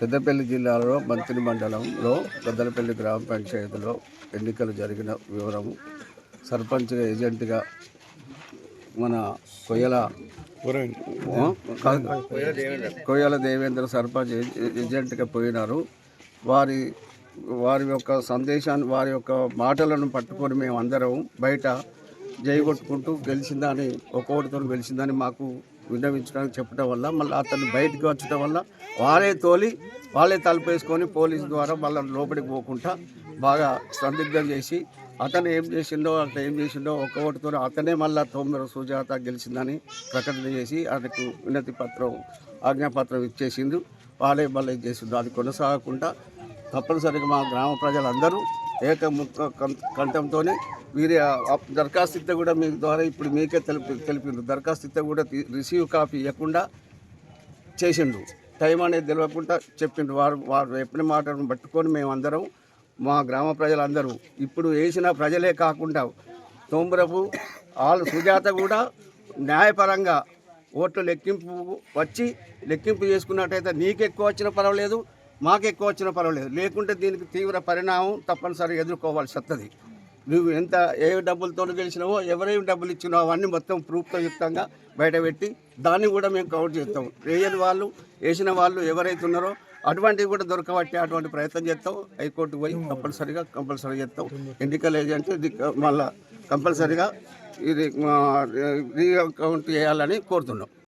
పెద్దపల్లి జిల్లాలో మంత్రి మండలంలో పెద్దలపల్లి గ్రామ పంచాయతీలో ఎన్నికలు జరిగిన వివరము సర్పంచ్గా ఏజెంట్గా మన కొయ్యల కొయ్యల దేవేంద్ర సర్పంచ్ ఏజెంట్గా పోయినారు. వారి వారి యొక్క సందేశాన్ని వారి యొక్క మాటలను పట్టుకొని మేము అందరం బయట జయగొట్టుకుంటూ గెలిచిందా గెలిచిందని ఒక్కొక్కటితో గెలిచిందని మాకు విన్నవించడానికి చెప్పడం వల్ల మళ్ళీ అతన్ని బయటకు వచ్చడం వల్ల వారే తోలి వాళ్ళే తలుపేసుకొని పోలీసు ద్వారా మళ్ళీ లోపలికి పోకుండా బాగా సందిగ్ధం చేసి అతను ఏం చేసిండో అతను ఏం చేసిండో ఓటుతో అతనే మళ్ళీ తొమ్మిది సుజాత గెలిచిందని ప్రకటన చేసి అతనికి వినతి పత్రం ఆజ్ఞాపత్రం ఇచ్చేసిండు. వాళ్ళే మళ్ళీ చేసిండు అది కొనసాగకుండా తప్పనిసరిగా మా గ్రామ ప్రజలందరూ ఏక ముక్క కంఠంతోనే వీరి దరఖాస్తు ఇస్తే కూడా మీ ద్వారా ఇప్పుడు మీకే తెలిపి తెలిపిండ్రు. దరఖాస్తు ఇస్తే కూడా రిసీవ్ కాపీ ఇవ్వకుండా చేసిండు టైం అనేది తెలియకుండా చెప్పిండ్రు. వారు వారు చెప్పిన మాటను పట్టుకొని మేమందరం మా గ్రామ ప్రజలందరూ ఇప్పుడు వేసిన ప్రజలే కాకుండా తోంబరపు వాళ్ళు సుజాత కూడా న్యాయపరంగా ఓట్లు లెక్కింపు వచ్చి లెక్కింపు చేసుకున్నట్టయితే నీకు ఎక్కువ వచ్చినా పర్వాలేదు. మాకు ఎక్కువ వచ్చినా పర్వాలేదు. లేకుంటే దీనికి తీవ్ర పరిణామం తప్పనిసరిగా ఎదుర్కోవాల్సి వస్తుంది నువ్వు ఎంత ఏ డబ్బులతో గెలిచినావో ఎవరేమి డబ్బులు ఇచ్చినావో అవన్నీ మొత్తం ప్రూఫ్తో యుక్తంగా బయటపెట్టి దాన్ని కూడా మేము కౌంట్ చేస్తాం. వేయని వాళ్ళు వేసిన వాళ్ళు ఎవరైతే ఉన్నారో అటువంటివి కూడా దొరకబట్టే అటువంటి ప్రయత్నం చేస్తాం. హైకోర్టు పోయి కంపల్సరీగా కంపల్సరీ చేస్తాం. ఎన్నికల ఏజెంట్ ఇది మళ్ళా కంపల్సరీగా ఇది రీ అకౌంట్ చేయాలని కోరుతున్నాం.